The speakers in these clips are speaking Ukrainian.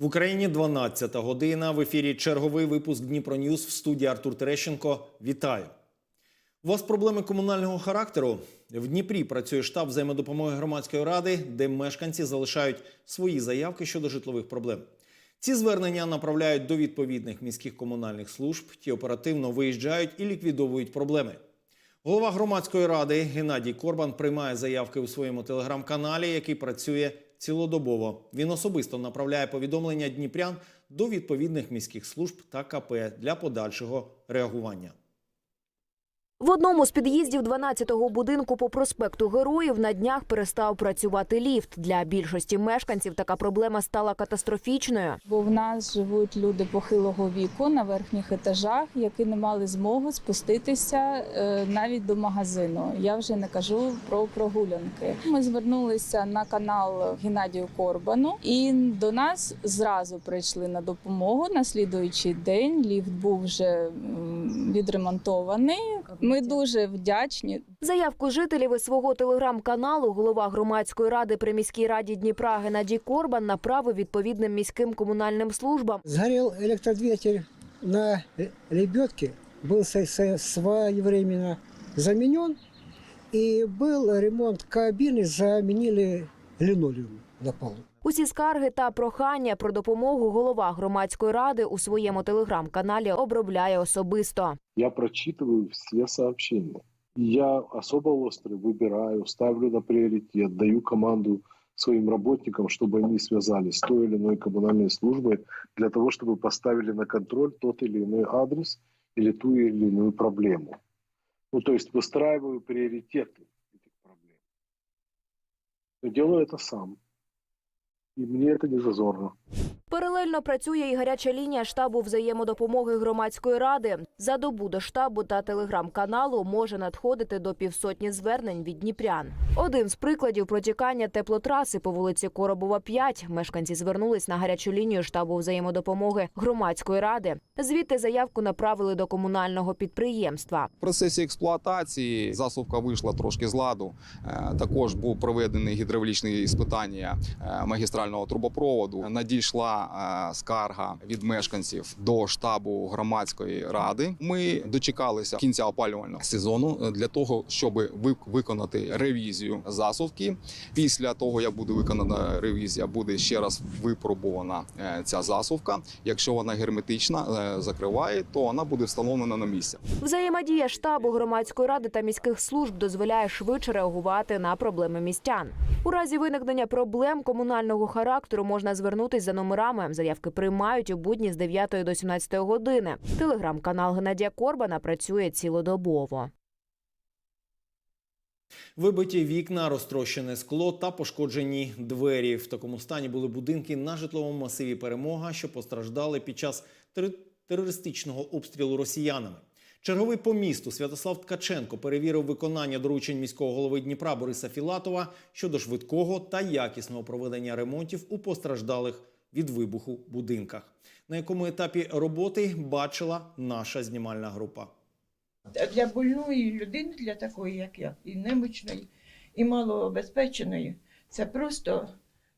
В Україні 12 година. В ефірі черговий випуск Дніпро Ньюс в студії Артур Терещенко. Вітаю. У вас проблеми комунального характеру? В Дніпрі працює штаб взаємодопомоги громадської ради, де мешканці залишають свої заявки щодо житлових проблем. Ці звернення направляють до відповідних міських комунальних служб. Ті оперативно виїжджають і ліквідовують проблеми. Голова громадської ради Геннадій Корбан приймає заявки у своєму телеграм-каналі, який працює цілодобово. Він особисто направляє повідомлення дніпрян до відповідних міських служб та КП для подальшого реагування. В одному з під'їздів 12-го будинку по проспекту Героїв на днях перестав працювати ліфт. Для більшості мешканців така проблема стала катастрофічною. Бо в нас живуть люди похилого віку на верхніх етажах, які не мали змоги спуститися е, навіть до магазину. Я вже не кажу про прогулянки. Ми звернулися на канал Геннадію Корбану, і до нас зразу прийшли на допомогу. На слідуючий день ліфт був вже відремонтований. Ми дуже вдячні. Заявку жителів із свого телеграм-каналу голова громадської ради при міській раді Дніпра Геннадій Корбан направив відповідним міським комунальним службам. Сгорел электродвигатель на лебедке, был со- со- своевременно заменен, и был ремонт кабины, заменили линолеум на полу. Усі скарги та прохання про допомогу голова громадської ради у своєму телеграм-каналі обробляє особисто. Я прочитываю все сообщения. Я особо острый выбираю, ставлю на приоритет, даю команду своим работникам, чтобы они связались с той или иной коммунальной службой для того, чтобы поставили на контроль тот или иной адрес или ту или иную проблему. Ну, то есть выстраиваю приоритеты этих проблем. Но делаю это сам. И мне это не зазорно. Паралельно працює і гаряча лінія штабу взаємодопомоги громадської ради. За добу до штабу та телеграм-каналу може надходити до півсотні звернень від дніпрян. Один з прикладів протікання теплотраси по вулиці Коробова, 5. Мешканці звернулись на гарячу лінію штабу взаємодопомоги громадської ради. Звідти заявку направили до комунального підприємства. В процесі експлуатації засувка вийшла трошки з ладу. Е, Також був проведений гідравлічне іспитання е, магістрального трубопроводу. Надійшла е, скарга від мешканців до штабу громадської ради. Ми дочекалися кінця опалювального сезону е, для того, щоб ви- виконати ревізію засувки. Після того, як буде виконана ревізія, буде ще раз випробувана е, ця засувка. Якщо вона герметична, закриває, то вона буде встановлена на місці. Взаємодія штабу громадської ради та міських служб дозволяє швидше реагувати на проблеми містян. У разі виникнення проблем комунального характеру можна звернутись за номерами. Заявки приймають у будні з 9 до 17 години. Телеграм-канал Геннадія Корбана працює цілодобово. Вибиті вікна, розтрощене скло та пошкоджені двері. В такому стані були будинки на житловому масиві Перемога, що постраждали під час терористичного обстрілу росіянами. Черговий по місту Святослав Ткаченко перевірив виконання доручень міського голови Дніпра Бориса Філатова щодо швидкого та якісного проведення ремонтів у постраждалих від вибуху будинках. На якому етапі роботи бачила наша знімальна група. для больної людини, для такої, як я, і немічної, і малообезпеченої, це просто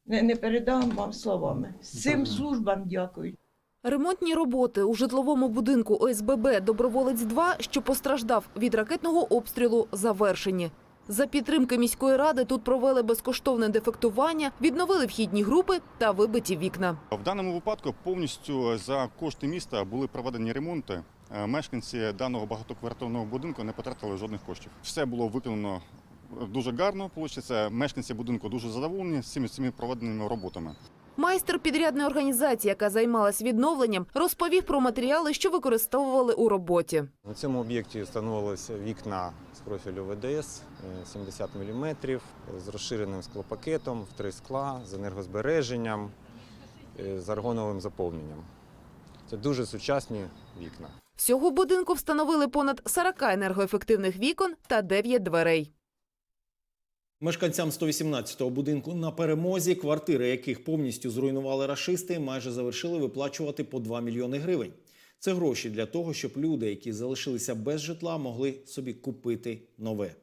не, передам вам словами. Цим службам дякую. Ремонтні роботи у житловому будинку ОСББ Доброволець 2 що постраждав від ракетного обстрілу, завершені. За підтримки міської ради тут провели безкоштовне дефектування, відновили вхідні групи та вибиті вікна. В даному випадку повністю за кошти міста були проведені ремонти. Е, Мешканці даного багатоквартирного будинку не потратили жодних коштів. Все було виконано дуже гарно. Мешканці будинку дуже задоволені з цими проведеними роботами. Майстер підрядної організації, яка займалась відновленням, розповів про матеріали, що використовували у роботі. На цьому об'єкті встановилися вікна з профілю ВДС е, 70 мм з розширеним склопакетом в три скла, з енергозбереженням, е, з аргоновим заповненням. Це дуже сучасні вікна. Всього в будинку встановили понад 40 енергоефективних вікон та 9 дверей. Мешканцям 118-го будинку на перемозі, квартири яких повністю зруйнували рашисти, майже завершили виплачувати по 2 мільйони гривень. Це гроші для того, щоб люди, які залишилися без житла, могли собі купити нове.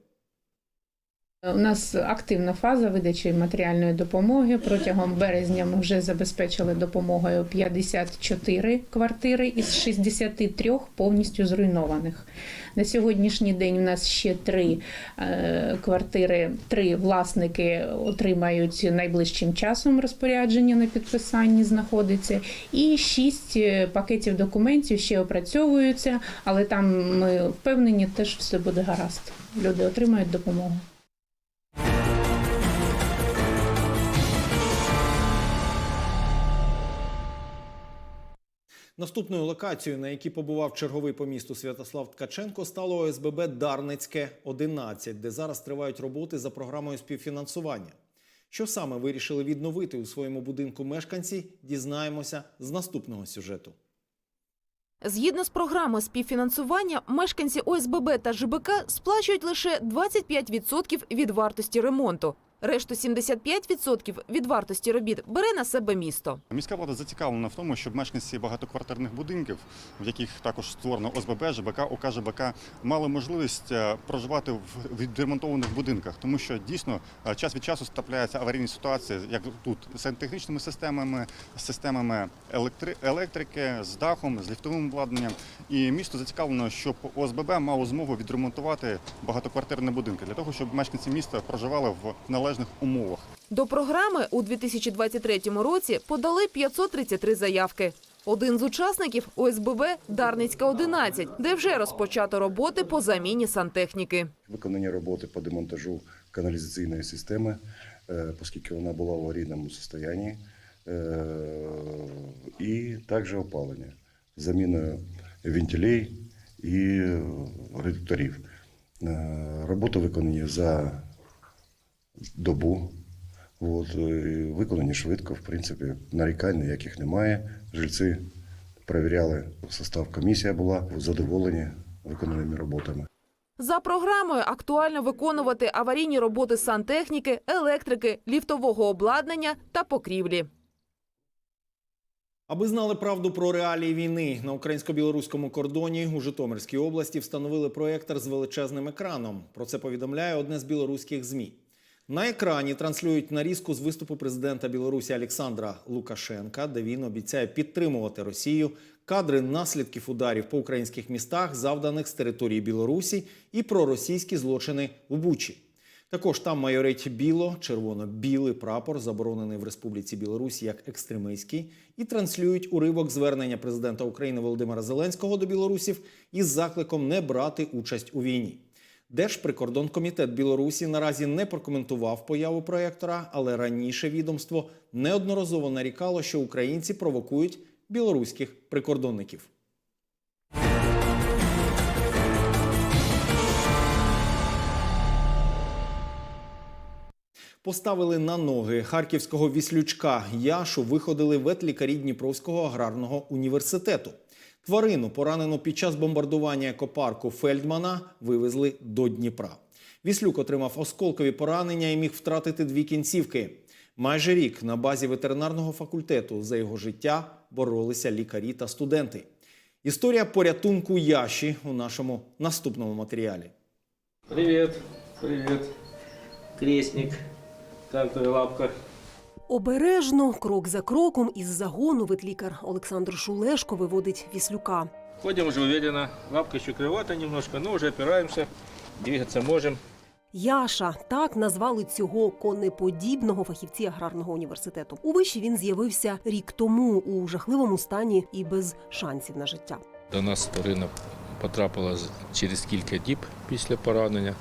У нас активна фаза видачі матеріальної допомоги. Протягом березня ми вже забезпечили допомогою 54 квартири із 63 повністю зруйнованих. На сьогоднішній день у нас ще три е, квартири, три власники отримають найближчим часом розпорядження на підписанні знаходиться. І шість е, пакетів документів ще опрацьовуються, але там ми впевнені, теж все буде гаразд. Люди отримають допомогу. Наступною локацією, на якій побував черговий по місту Святослав Ткаченко, стало ОСББ Дарницьке 11, де зараз тривають роботи за програмою співфінансування. Що саме вирішили відновити у своєму будинку мешканці, дізнаємося з наступного сюжету. Згідно з програмою співфінансування, мешканці ОСББ та ЖБК сплачують лише 25% від вартості ремонту. Решту 75% від вартості робіт бере на себе місто. Міська влада зацікавлена в тому, щоб мешканці багатоквартирних будинків, в яких також створено ОСББ, ЖБК, ОК, ЖБК, мали можливість е, проживати в відремонтованих будинках, тому що дійсно е, час від часу трапляються аварійні ситуації, як тут з сантехнічними системами, з системами електри- електрики, з дахом, з ліфтовим обладнанням. І місто зацікавлено, щоб ОСББ мало змогу відремонтувати багатоквартирні будинки для того, щоб мешканці міста проживали в належних умовах. До програми у 2023 році подали 533 заявки. Один з учасників ОСББ Дарницька 11, де вже розпочато роботи по заміні сантехніки. Виконання роботи по демонтажу каналізаційної системи, е, оскільки вона була в аварійному стані, е, і також опалення заміною вентилей і редукторів. Е, Роботи виконані за добу. От, е, виконані швидко, в принципі, нарікань ніяких немає. Жильці перевіряли состав, комісія була задоволені виконаними роботами. За програмою актуально виконувати аварійні роботи сантехніки, електрики, ліфтового обладнання та покрівлі. Аби знали правду про реалії війни на українсько-білоруському кордоні у Житомирській області встановили проєктор з величезним екраном. Про це повідомляє одне з білоруських змі. На екрані транслюють нарізку з виступу президента Білорусі Олександра Лукашенка, де він обіцяє підтримувати Росію, кадри наслідків ударів по українських містах, завданих з території Білорусі, і про російські злочини у Бучі. Також там майорить біло, червоно-білий прапор, заборонений в Республіці Білорусь як екстремистський, і транслюють уривок звернення президента України Володимира Зеленського до білорусів із закликом не брати участь у війні. Держприкордонкомітет Білорусі наразі не прокоментував появу проєктора, але раніше відомство неодноразово нарікало, що українці провокують білоруських прикордонників. Поставили на ноги харківського віслючка Яшу виходили ветлікарі Дніпровського аграрного університету. Тварину, поранену під час бомбардування екопарку Фельдмана, вивезли до Дніпра. Віслюк отримав осколкові поранення і міг втратити дві кінцівки. Майже рік на базі ветеринарного факультету за його життя боролися лікарі та студенти. Історія порятунку Яші у нашому наступному матеріалі. Привет, крестник. Как твоя лапка? Обережно, крок за кроком, із загону ветлікар Олександр Шулешко виводить віслюка. Ходим уже уверенно. Лапка еще кривата немножко, но уже опираемся. Двигаться можем. Яша так назвали цього конеподібного фахівці аграрного університету. У виші він з'явився рік тому у жахливому стані і без шансів на життя. До нас тварина потрапила через кілька діб після поранення.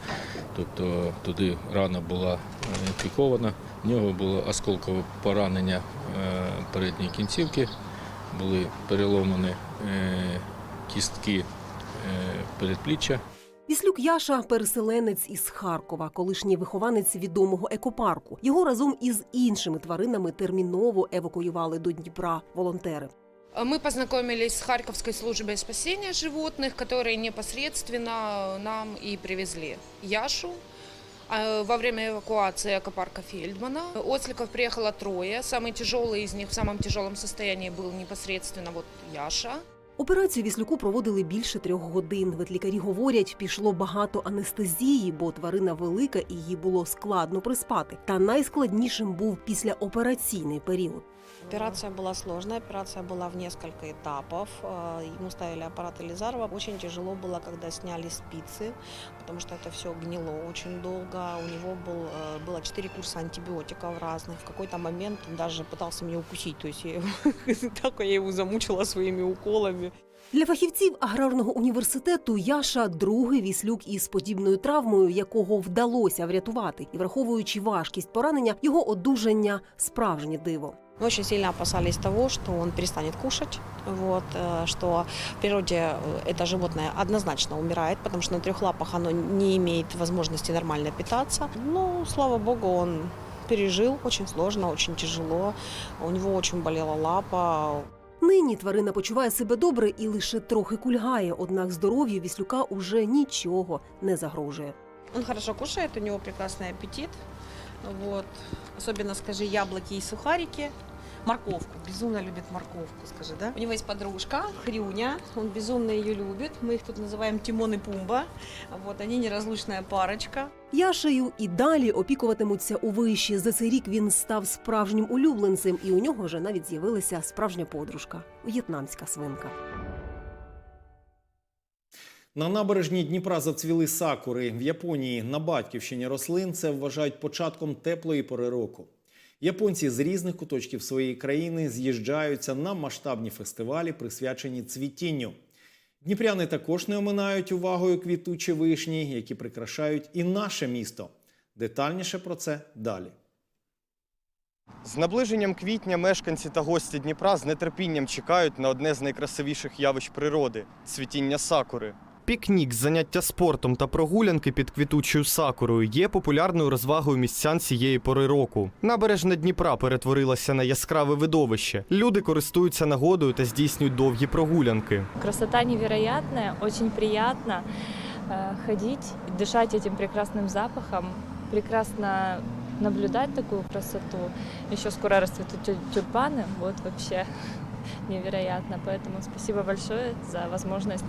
Тобто туди рана була е, інфікована. В нього було осколкове поранення е, передньої кінцівки, були переломані е, кістки е, передпліччя. Віслюк Яша переселенець із Харкова, колишній вихованець відомого екопарку. Його разом із іншими тваринами терміново евакуювали до Дніпра волонтери. Мы познакомились с Харьковской службой спасения животных, которые непосредственно нам и привезли Яшу. А, Во время эвакуации экопарка Фельдмана осликов приехало трое. Самый тяжелый из них в самом тяжелом состоянии был непосредственно вот Яша. Операцію Віслюку проводили більше трьох годин. Ветлікарі говорять, пішло багато анестезії, бо тварина велика і її було складно приспати. Та найскладнішим був післяопераційний період. Операция была сложная, операция была в несколько этапов. Э, Ему ставили аппарат Элизарова. Очень тяжело было, когда сняли спицы, потому что это все гнило очень долго. У него был, э, было 4 курса антибиотиков разных. В какой-то момент он даже пытался меня укусить. То есть я его, так я его замучила своими уколами. Для фахівців аграрного університету Яша другий віслюк із подібною травмою, якого вдалося врятувати, і враховуючи важкість поранення, його одужання справжнє диво. Мы очень сильно опасались того, что он перестанет кушать, вот, э, что в природе э, это животное однозначно умирает, потому что на трех лапах оно не имеет возможности нормально питаться. Но, слава богу, он пережил очень сложно, очень тяжело. У него очень болела лапа, Нині тварина почуває себе добре і лише трохи кульгає, однак здоров'ю віслюка уже нічого не загрожує. Он хорошо кушает, у него прекрасный аппетит. Вот. Особенно, скажи, яблоки и сухарики. Морковку. Безумно любит морковку, скажи, да? У него есть подружка, Хрюня. Он безумно ее любит. Мы их тут называем Тимон и Пумба. Вот, они неразлучная парочка. Яшею і далі опікуватимуться у виші. За цей рік він став справжнім улюбленцем, і у нього вже навіть з'явилася справжня подружка в'єтнамська свинка. На набережні Дніпра зацвіли сакури. В Японії на батьківщині рослин це вважають початком теплої пори року. Японці з різних куточків своєї країни з'їжджаються на масштабні фестивалі, присвячені цвітінню. Дніпряни також не оминають увагою квітучі вишні, які прикрашають і наше місто. Детальніше про це далі. З наближенням квітня мешканці та гості Дніпра з нетерпінням чекають на одне з найкрасивіших явищ природи цвітіння сакури. Пікнік, заняття спортом та прогулянки під квітучою сакурою є популярною розвагою містян цієї пори року. Набережна Дніпра перетворилася на яскраве видовище. Люди користуються нагодою та здійснюють довгі прогулянки. Красота невероятная, очень приятно э, ходить, дышать этим прекрасным запахом, прекрасно наблюдать такую красоту. Еще скоро расцветут тю- тюльпаны, вот вообще невероятно. Поэтому спасибо большое за возможность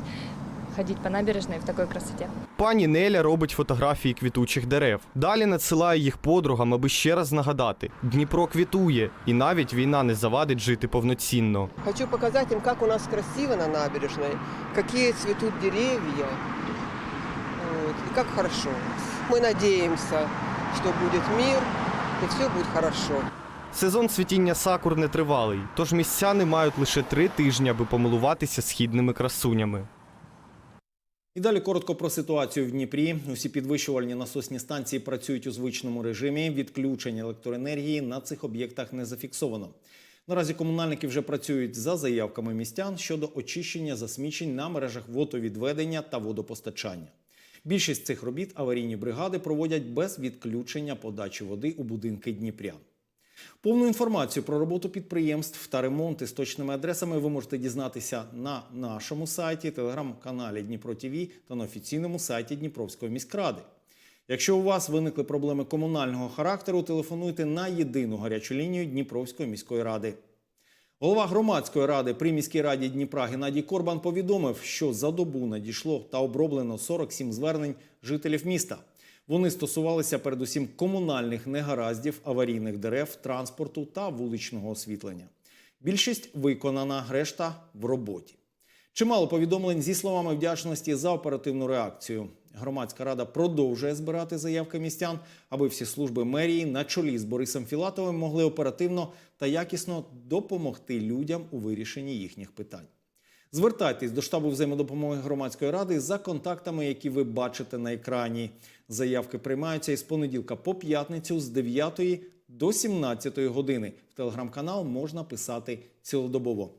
ходить по набережной в такой красоте. Пані Неля робить фотографії квітучих дерев. Далі надсилає їх подругам, аби ще раз нагадати: Дніпро квітує, і навіть війна не завадить жити повноцінно. Хочу показать им, как у нас красиво на набережной, какие цветут деревья, вот, и как хорошо. Мы надеемся, что будет мир, и все будет хорошо. Сезон цвітіння сакур не тривалий, тож містяни мають лише три тижні, аби помилуватися східними красунями. І далі коротко про ситуацію в Дніпрі. Усі підвищувальні насосні станції працюють у звичному режимі. Відключення електроенергії на цих об'єктах не зафіксовано. Наразі комунальники вже працюють за заявками містян щодо очищення засмічень на мережах водовідведення та водопостачання. Більшість цих робіт аварійні бригади проводять без відключення подачі води у будинки Дніпрян. Повну інформацію про роботу підприємств та ремонти з точними адресами ви можете дізнатися на нашому сайті, телеграм-каналі Дніпро ТВ та на офіційному сайті Дніпровської міськради. Якщо у вас виникли проблеми комунального характеру, телефонуйте на єдину гарячу лінію Дніпровської міської ради. Голова громадської ради при міській раді Дніпра Геннадій Корбан повідомив, що за добу надійшло та оброблено 47 звернень жителів міста. Вони стосувалися передусім комунальних негараздів, аварійних дерев, транспорту та вуличного освітлення. Більшість виконана, решта в роботі. Чимало повідомлень зі словами вдячності за оперативну реакцію. Громадська рада продовжує збирати заявки містян, аби всі служби мерії на чолі з Борисом Філатовим могли оперативно та якісно допомогти людям у вирішенні їхніх питань. Звертайтесь до штабу взаємодопомоги громадської ради за контактами, які ви бачите на екрані. Заявки приймаються із понеділка по п'ятницю з 9 до 17 години. В телеграм-канал можна писати цілодобово.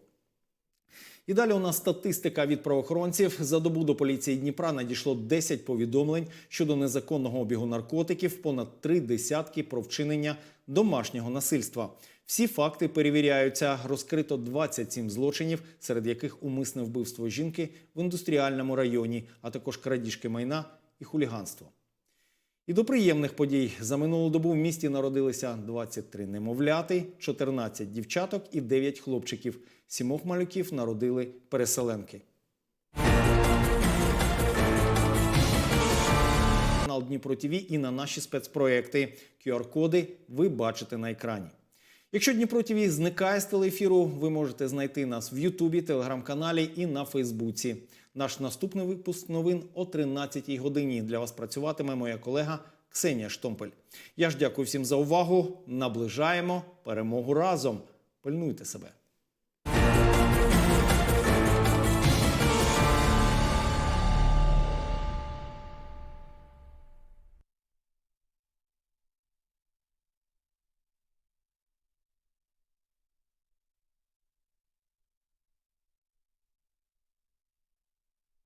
І далі у нас статистика від правоохоронців. За добу до поліції Дніпра надійшло 10 повідомлень щодо незаконного обігу наркотиків, понад три десятки про вчинення домашнього насильства. Всі факти перевіряються. Розкрито 27 злочинів, серед яких умисне вбивство жінки в індустріальному районі, а також крадіжки майна і хуліганство. І до приємних подій за минулу добу в місті народилися 23 немовляти, 14 дівчаток і 9 хлопчиків. Сімох малюків народили переселенки. Канал Дніпро ТВ і на наші спецпроекти. QR-коди ви бачите на екрані. Якщо Дніпро ТВ зникає з телеефіру, ви можете знайти нас в Ютубі, телеграм-каналі і на Фейсбуці. Наш наступний випуск новин о 13-й годині. Для вас працюватиме моя колега Ксенія Штомпель. Я ж дякую всім за увагу. Наближаємо перемогу разом. Пильнуйте себе.